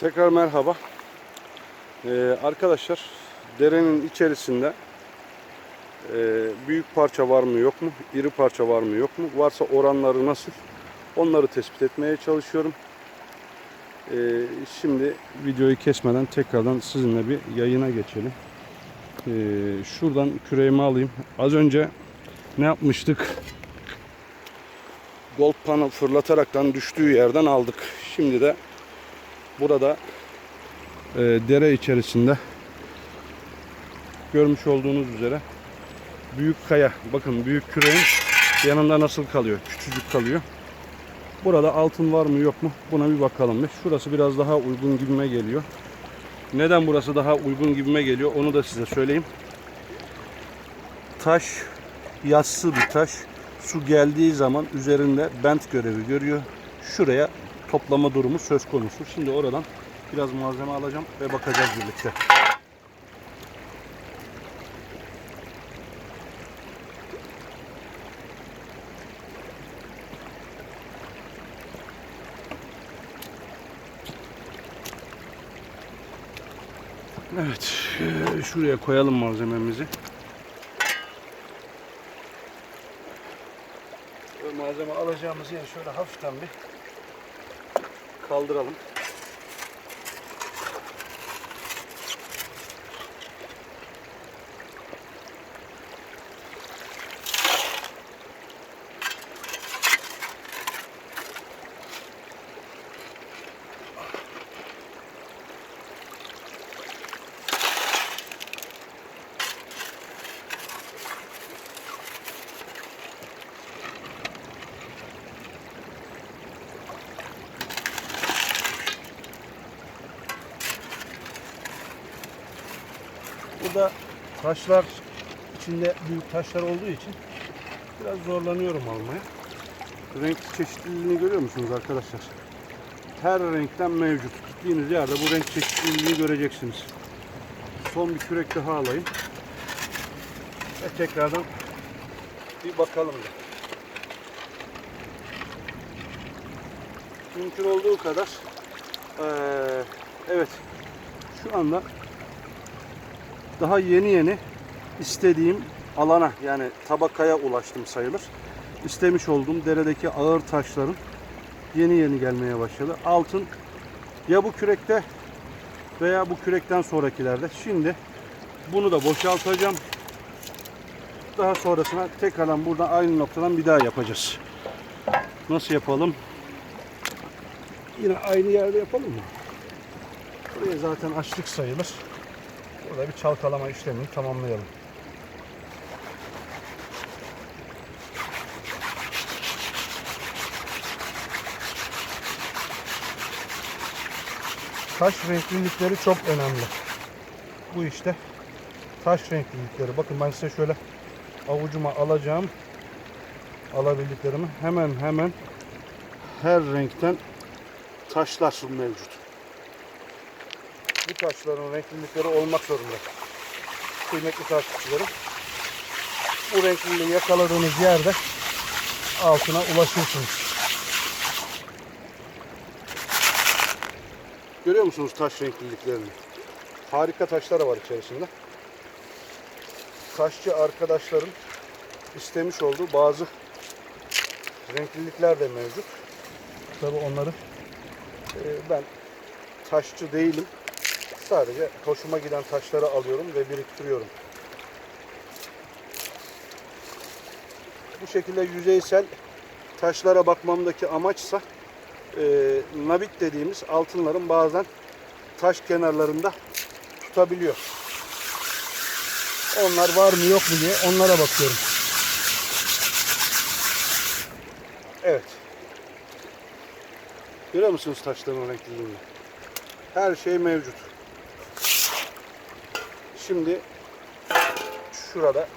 Tekrar merhaba. Ee, arkadaşlar derenin içerisinde e, büyük parça var mı yok mu? İri parça var mı yok mu? Varsa oranları nasıl? Onları tespit etmeye çalışıyorum. Ee, şimdi videoyu kesmeden tekrardan sizinle bir yayına geçelim. Ee, şuradan küreğimi alayım. Az önce ne yapmıştık? Gold panel fırlataraktan düştüğü yerden aldık. Şimdi de burada e, dere içerisinde görmüş olduğunuz üzere büyük kaya. Bakın büyük küreğin yanında nasıl kalıyor? Küçücük kalıyor. Burada altın var mı yok mu? Buna bir bakalım bir. Şurası biraz daha uygun gibime geliyor. Neden burası daha uygun gibime geliyor onu da size söyleyeyim. Taş yassı bir taş. Su geldiği zaman üzerinde bent görevi görüyor. Şuraya toplama durumu söz konusu şimdi oradan Biraz malzeme alacağım ve bakacağız birlikte. Evet, eee, şuraya koyalım malzememizi. Malzeme alacağımız yeri şöyle hafiften bir kaldıralım. Burada taşlar içinde büyük taşlar olduğu için biraz zorlanıyorum almaya. Renk çeşitliliğini görüyor musunuz arkadaşlar? Her renkten mevcut. Gittiğiniz yerde bu renk çeşitliliğini göreceksiniz. Son bir kürek daha alayım. Ve tekrardan bir bakalım. da. Mümkün olduğu kadar eee, evet şu anda daha yeni yeni istediğim alana yani tabakaya ulaştım sayılır. İstemiş olduğum deredeki ağır taşların yeni yeni gelmeye başladı. Altın ya bu kürekte veya bu kürekten sonrakilerde. Şimdi bunu da boşaltacağım. Daha sonrasına tekrardan buradan aynı noktadan bir daha yapacağız. Nasıl yapalım? Yine aynı yerde yapalım mı? Buraya zaten açlık sayılır. Burada bir çalkalama işlemini tamamlayalım. Taş renklilikleri çok önemli. Bu işte taş renklilikleri. Bakın ben size şöyle avucuma alacağım. Alabildiklerimi hemen hemen her renkten taşlar mevcut bu taşların renklilikleri olmak zorunda. Kıymetli takipçilerim. Bu renkliliği yakaladığınız yerde altına ulaşırsınız. Görüyor musunuz taş renkliliklerini? Harika taşlar var içerisinde. Taşçı arkadaşların istemiş olduğu bazı renklilikler de mevcut. Tabi onları e, ben taşçı değilim. Sadece hoşuma giden taşları alıyorum ve biriktiriyorum. Bu şekilde yüzeysel taşlara bakmamdaki amaçsa e, nabit dediğimiz altınların bazen taş kenarlarında tutabiliyor. Onlar var mı yok mu diye onlara bakıyorum. Evet. Görüyor musunuz taşların renkliliğini? Her şey mevcut. Şimdi şurada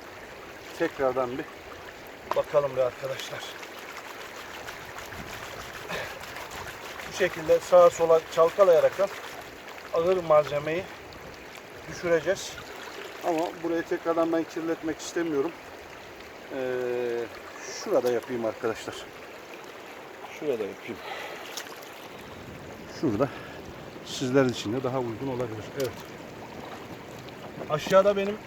tekrardan bir bakalım bir arkadaşlar. Bu şekilde sağa sola çalkalayarak ağır malzemeyi düşüreceğiz. Ama burayı tekrardan ben kirletmek istemiyorum. Ee, şurada yapayım arkadaşlar. Şurada yapayım. Şurada sizler için de daha uygun olabilir. Evet. Aşağıda benim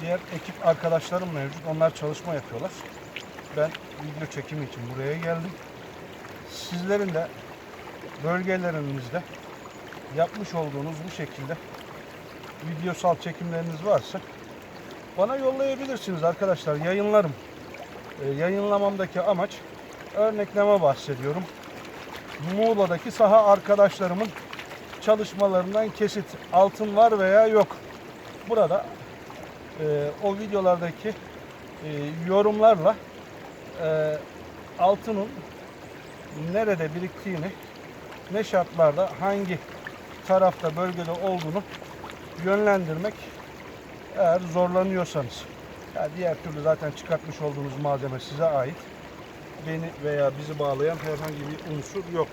diğer ekip arkadaşlarım mevcut. Onlar çalışma yapıyorlar. Ben video çekimi için buraya geldim. Sizlerin de bölgelerinizde yapmış olduğunuz bu şekilde videosal çekimleriniz varsa bana yollayabilirsiniz arkadaşlar. Yayınlarım. E, yayınlamamdaki amaç örnekleme bahsediyorum. Muğla'daki saha arkadaşlarımın çalışmalarından kesit altın var veya yok. Burada e, o videolardaki e, yorumlarla e, altının nerede biriktiğini, ne şartlarda, hangi tarafta, bölgede olduğunu yönlendirmek eğer zorlanıyorsanız. Ya diğer türlü zaten çıkartmış olduğunuz malzeme size ait. Beni veya bizi bağlayan herhangi bir unsur yok.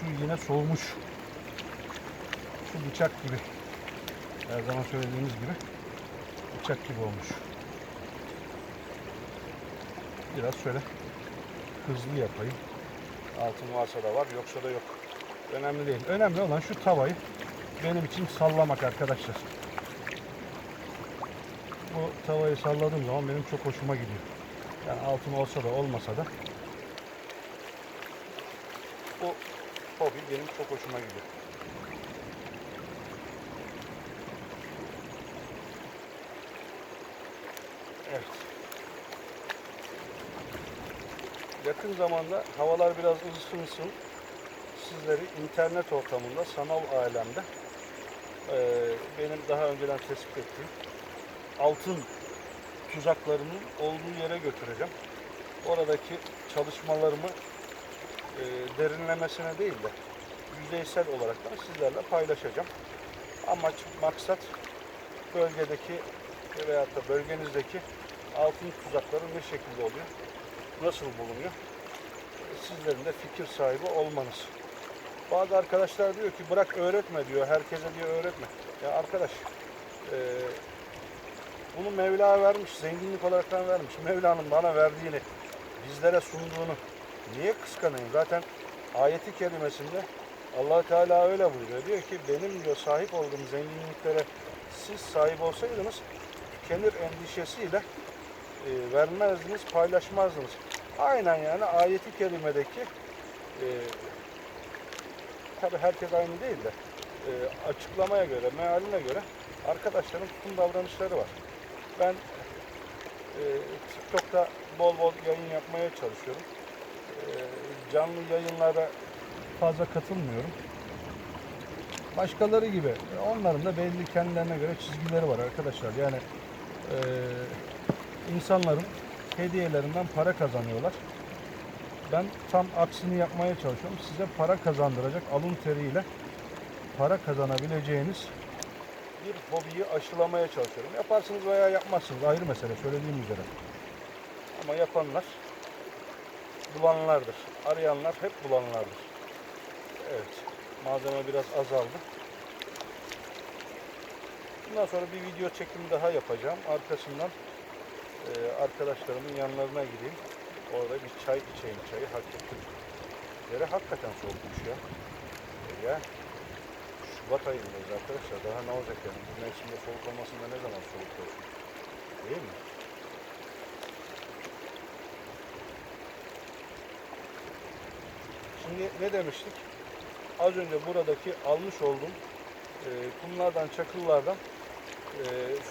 Şu yine soğumuş. Şu bıçak gibi. Her zaman söylediğimiz gibi bıçak gibi olmuş. Biraz şöyle hızlı yapayım. Altın varsa da var, yoksa da yok. Önemli değil. Önemli olan şu tavayı benim için sallamak arkadaşlar. Bu tavayı salladığım zaman benim çok hoşuma gidiyor. Yani altın olsa da olmasa da bu hobi benim çok hoşuma gidiyor. Yakın zamanda havalar biraz ısınsın. Sizleri internet ortamında, sanal alemde eee, benim daha önceden tespit ettiğim altın tuzaklarının olduğu yere götüreceğim. Oradaki çalışmalarımı eee, derinlemesine değil de yüzeysel olarak da sizlerle paylaşacağım. Amaç, maksat bölgedeki veyahut da bölgenizdeki altın tuzakları ne şekilde oluyor, nasıl bulunuyor, sizlerin de fikir sahibi olmanız. Bazı arkadaşlar diyor ki bırak öğretme diyor, herkese diyor öğretme. Ya arkadaş, eee, bunu Mevla vermiş, zenginlik olarak vermiş. Mevla'nın bana verdiğini, bizlere sunduğunu niye kıskanayım? Zaten ayeti kerimesinde allah Teala öyle buyuruyor. Diyor ki benim diyor sahip olduğum zenginliklere siz sahip olsaydınız tükenir endişesiyle e, vermezdiniz, paylaşmazdınız. Aynen yani ayeti kerimedeki e, tabi herkes aynı değil de e, açıklamaya göre, mealine göre arkadaşların tutum davranışları var. Ben e, TikTok'ta bol bol yayın yapmaya çalışıyorum. E, canlı yayınlara fazla katılmıyorum. Başkaları gibi onların da belli kendilerine göre çizgileri var arkadaşlar. Yani e, insanların hediyelerinden para kazanıyorlar. Ben tam aksini yapmaya çalışıyorum. Size para kazandıracak alın teriyle para kazanabileceğiniz bir hobiyi aşılamaya çalışıyorum. Yaparsınız veya yapmazsınız ayrı mesele söylediğim üzere. Ama yapanlar bulanlardır. Arayanlar hep bulanlardır. Evet. Malzeme biraz azaldı. Bundan sonra bir video çekimi daha yapacağım. Arkasından e, arkadaşlarımın yanlarına gideyim. Orada bir çay içeyim çayı hak. Yere hakikaten soğukmuş ya. E, ya Şubat ayındayız arkadaşlar. Daha ne olacak yani? Bu mevsimde soğuk olmasında ne zaman soğuk olsun? Değil mi? Şimdi ne demiştik? Az önce buradaki almış olduğum e, kumlardan, çakıllardan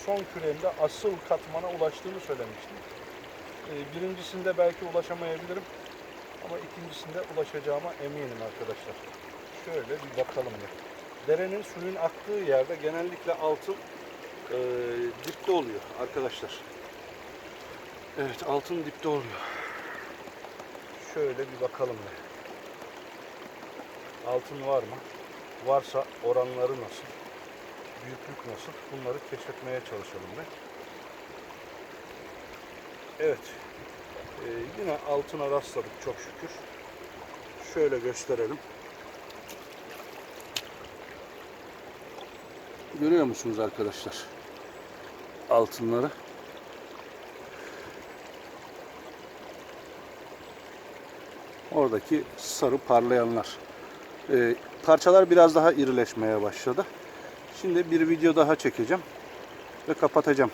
son küremde asıl katmana ulaştığını söylemiştim. E, birincisinde belki ulaşamayabilirim ama ikincisinde ulaşacağıma eminim arkadaşlar. Şöyle bir bakalım bir. Derenin suyun aktığı yerde genellikle altın e, dipte oluyor arkadaşlar. Evet altın dipte oluyor. Şöyle bir bakalım bir. Altın var mı? Varsa oranları nasıl? Büyüklük nasıl? Bunları keşfetmeye çalışalım be. Evet. Ee, yine altına rastladık çok şükür. Şöyle gösterelim. Görüyor musunuz arkadaşlar? Altınları. Oradaki sarı parlayanlar. Ee, parçalar biraz daha irileşmeye başladı. Şimdi bir video daha çekeceğim ve kapatacağım.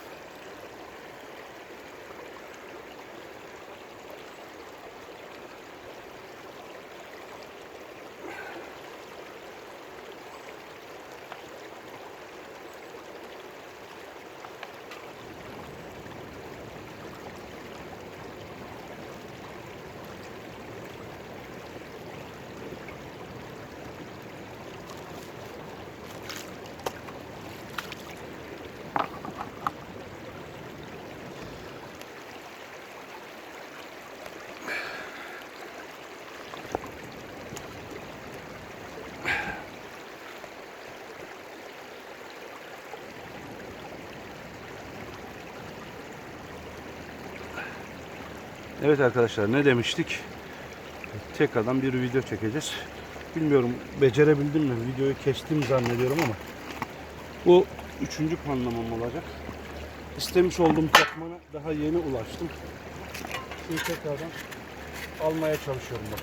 Evet arkadaşlar ne demiştik? Tekrardan bir video çekeceğiz. Bilmiyorum becerebildim mi? Videoyu kestim zannediyorum ama bu üçüncü panlamam olacak. İstemiş olduğum takmana daha yeni ulaştım. Şimdi tekrardan almaya çalışıyorum bak.